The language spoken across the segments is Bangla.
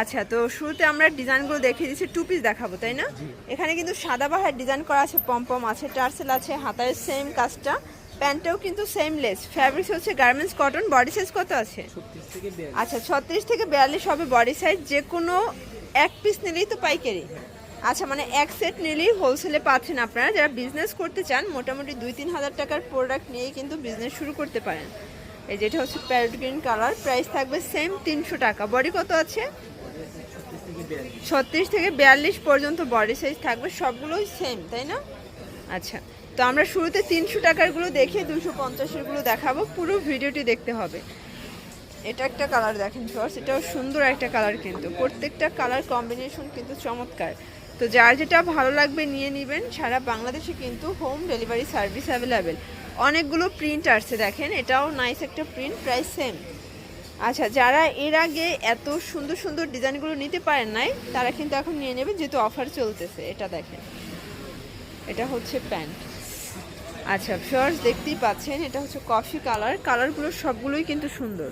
আচ্ছা তো শুরুতে আমরা ডিজাইনগুলো দেখিয়ে দিচ্ছি টু পিস দেখাবো তাই না? এখানে কিন্তু সাদা বাহার ডিজাইন করা আছে পম্পম আছে টার্সেল আছে হাতায় সেম কাজটা। প্যান্টটাও কিন্তু সেম লেস ফ্যাব্রিক্স হচ্ছে গার্মেন্টস কটন বডি সাইজ কত আছে? আচ্ছা ছত্রিশ থেকে বিয়াল্লিশ হবে বডি সাইজ যে কোনো এক পিস নিলেই তো পাইকারি। আচ্ছা মানে এক সেট নিলেই হোলসেলে পাচ্ছেন আপনারা। যারা বিজনেস করতে চান মোটামুটি দুই তিন হাজার টাকার প্রোডাক্ট নিয়েই কিন্তু বিজনেস শুরু করতে পারেন। এই যেটা হচ্ছে প্যারট গ্রিন কালার প্রাইস থাকবে সেম তিনশো টাকা। বডি কত আছে? ছত্রিশ থেকে বিয়াল্লিশ পর্যন্ত বডি সাইজ থাকবে, সবগুলোই সেম তাই না? আচ্ছা তো আমরা শুরুতে তিনশো টাকারগুলো দেখে দুশো পঞ্চাশেরগুলো দেখাবো, পুরো ভিডিওটি দেখতে হবে। এটা একটা কালার দেখেন ফর্স এটাও সুন্দর একটা কালার কিন্তু। প্রত্যেকটা কালার কম্বিনেশন কিন্তু চমৎকার। তো যার যেটা ভালো লাগবে নিয়ে নেবেন, সারা বাংলাদেশে কিন্তু হোম ডেলিভারি সার্ভিস অ্যাভেলেবেল অনেকগুলো প্রিন্ট আসছে দেখেন, এটাও নাইস একটা প্রিন্ট প্রাইস সেম আচ্ছা যারা এর আগে এত সুন্দর সুন্দর ডিজাইনগুলো নিতে পারেন নাই, তারা কিন্তু এখন নিয়ে নেবে যেহেতু অফার চলতেছে। এটা দেখেন। এটা হচ্ছে প্যান্ট। আচ্ছা ফিওর্স দেখতেই পাচ্ছেন, এটা হচ্ছে কফি কালার কালারগুলো সবগুলোই কিন্তু সুন্দর।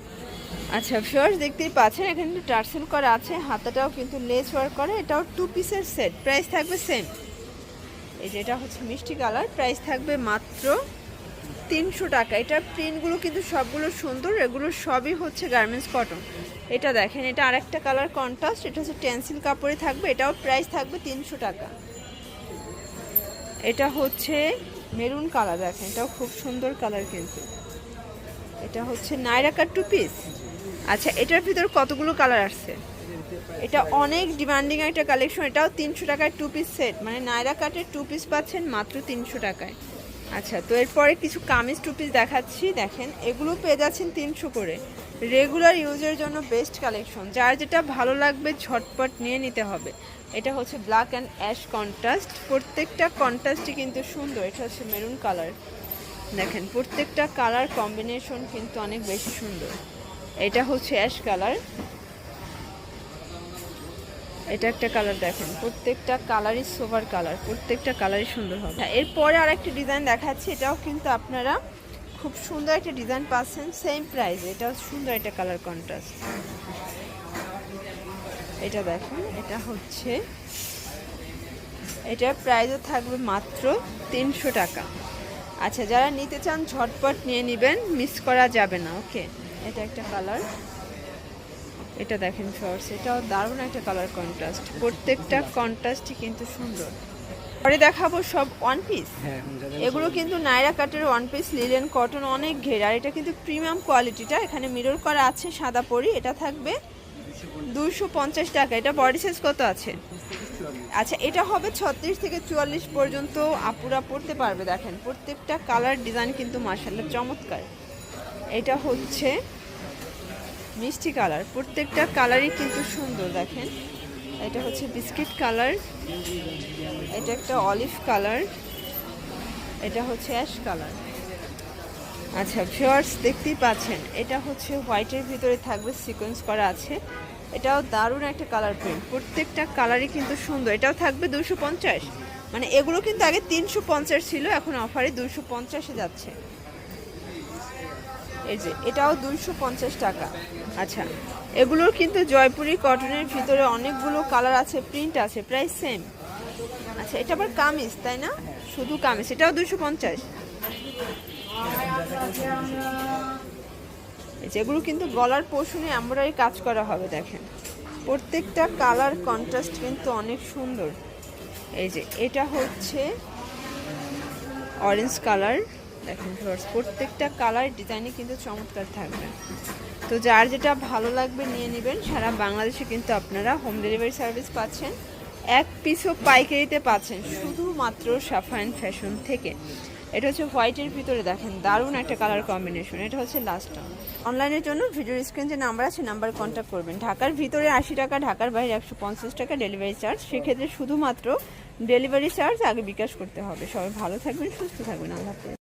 আচ্ছা ফিওর্স দেখতেই পাচ্ছেন, এখানে কিন্তু টার্সেল করা আছে, হাতাটাও কিন্তু লেস ওয়ার্ক করা, এটাও টু পিসের সেট প্রাইস থাকবে সেম এই যে, এটা হচ্ছে মিষ্টি কালার প্রাইস থাকবে মাত্র তিনশো টাকা। এটার প্রিন্টগুলো কিন্তু সবগুলো সুন্দর, এগুলো সবই হচ্ছে গার্মেন্টস কটন এটা দেখেন, এটা আরেকটা কালার কন্ট্রাস্ট এটা হচ্ছে টেন্সিল কাপড়ে থাকবে, এটাও প্রাইস থাকবে তিনশো টাকা। এটা হচ্ছে মেরুন কালার দেখেন, এটাও খুব সুন্দর কালার কিন্তু। এটা হচ্ছে নাইরা কাট টু পিস আচ্ছা এটার ভিতর কতগুলো কালার আসছে? এটা অনেক ডিমান্ডিং একটা কালেকশন এটাও তিনশো টাকায় টু পিস সেট মানে নাইরা কাটের টু পিস পাচ্ছেন মাত্র তিনশো টাকায়। আচ্ছা তো এরপরে কিছু কামিজ টু পিস দেখাচ্ছি, দেখেন, এগুলো পেয়ে যাচ্ছেন তিনশো করে। রেগুলার ইউজের জন্য বেস্ট কালেকশন যার যেটা ভালো লাগবে ঝটপট নিয়ে নিতে হবে। এটা হচ্ছে ব্ল্যাক অ্যান্ড অ্যাশ কন্ট্রাস্ট প্রত্যেকটা কন্ট্রাস্টই কিন্তু সুন্দর, এটা হচ্ছে মেরুন কালার দেখেন, প্রত্যেকটা কালার কম্বিনেশন কিন্তু অনেক বেশি সুন্দর। এটা হচ্ছে অ্যাশ কালার এটা একটা কালার দেখেন। প্রত্যেকটা কালারই সোভার কালার প্রত্যেকটা কালারই সুন্দর হবে। হ্যাঁ, এরপরে আরেকটা ডিজাইন দেখাচ্ছি এটাও কিন্তু আপনারা খুব সুন্দর একটা ডিজাইন পাচ্ছেন সেম প্রাইস এটাও সুন্দর একটা কালার কন্ট্রাস্ট এটা দেখেন এটা হচ্ছে এটার প্রাইসও থাকবে মাত্র তিনশো টাকা। আচ্ছা যারা নিতে চান ঝটপট নিয়ে নেবেন মিস করা যাবে না ওকে এটা একটা কালার এটা দেখেন শর্টস এটাও দারুণ একটা কালার কন্ট্রাস্ট প্রত্যেকটা কন্ট্রাস্টই কিন্তু সুন্দর। পরে দেখাবো সব ওয়ান পিস হ্যাঁ যাদের এগুলো কিন্তু নাইরা কাটের ওয়ান পিস লিলেন কটন অনেক ঘের। আর এটা কিন্তু প্রিমিয়াম কোয়ালিটিটা এখানে মিরর করা আছে সাদা পরি এটা থাকবে দুশো পঞ্চাশ টাকা। এটা বডি সাইজ কত আছে? আচ্ছা এটা হবে ছত্রিশ থেকে চুয়াল্লিশ পর্যন্ত আপুরা পড়তে পারবে। দেখেন প্রত্যেকটা কালার ডিজাইন কিন্তু মার্শাল্লাহ চমৎকার। এটা হচ্ছে মিষ্টি কালার। প্রত্যেকটা কালারই কিন্তু সুন্দর, দেখেন। এটা হচ্ছে বিস্কিট কালার। এটা একটা অলিভ কালার। এটা হচ্ছে অ্যাশ কালার। আচ্ছা ভিউয়ার্স, দেখতেই পাচ্ছেন, এটা হচ্ছে হোয়াইটের ভিতরে থাকবে, সিকোয়েন্স করা আছে। এটাও দারুণ একটা কালার প্রিন্ট। প্রত্যেকটা কালারই কিন্তু সুন্দর। এটাও থাকবে দুশো পঞ্চাশ। মানে এগুলো কিন্তু আগে তিনশো পঞ্চাশ ছিল, এখন অফারে দুশো পঞ্চাশে যাচ্ছে। এই যে, এটাও দুইশো পঞ্চাশ টাকা। আচ্ছা এগুলোর কিন্তু জয়পুরি কটনের ভিতরে অনেকগুলো কালার আছে, প্রিন্ট আছে, প্রাইস সেম। আচ্ছা এটা আবার কামিজ, তাই না? শুধু কামিজ, এটাও দুইশো পঞ্চাশ। যেগুলো কিন্তু গলার পোষণে এমব্রয়ডারি কাজ করা হবে, দেখেন। প্রত্যেকটা কালার কন্ট্রাস্ট কিন্তু অনেক সুন্দর। এই যে, এটা হচ্ছে অরেঞ্জ কালার দেখেন ভিউয়ার্স প্রত্যেকটা কালার ডিজাইনে কিন্তু চমৎকার থাকবে। তো যার যেটা ভালো লাগবে নিয়ে নেবেন, সারা বাংলাদেশে কিন্তু আপনারা হোম ডেলিভারি সার্ভিস পাচ্ছেন। এক পিসও পাইকারিতে পাচ্ছেন শুধুমাত্র সাফাইন ফ্যাশন থেকে। এটা হচ্ছে হোয়াইটের ভিতরে দেখেন, দারুণ একটা কালার কম্বিনেশন এটা হচ্ছে লাস্ট অনলাইনের জন্য ভিডিও স্ক্রিন যে নাম্বার আছে নাম্বার কন্ট্যাক্ট করবেন। ঢাকার ভিতরে আশি টাকা, ঢাকার বাইরে একশো পঞ্চাশ টাকা ডেলিভারি চার্জ সেক্ষেত্রে শুধুমাত্র ডেলিভারি চার্জ আগে বিকাশ করতে হবে। সবাই ভালো থাকবেন, সুস্থ থাকবেন। আল্লাহ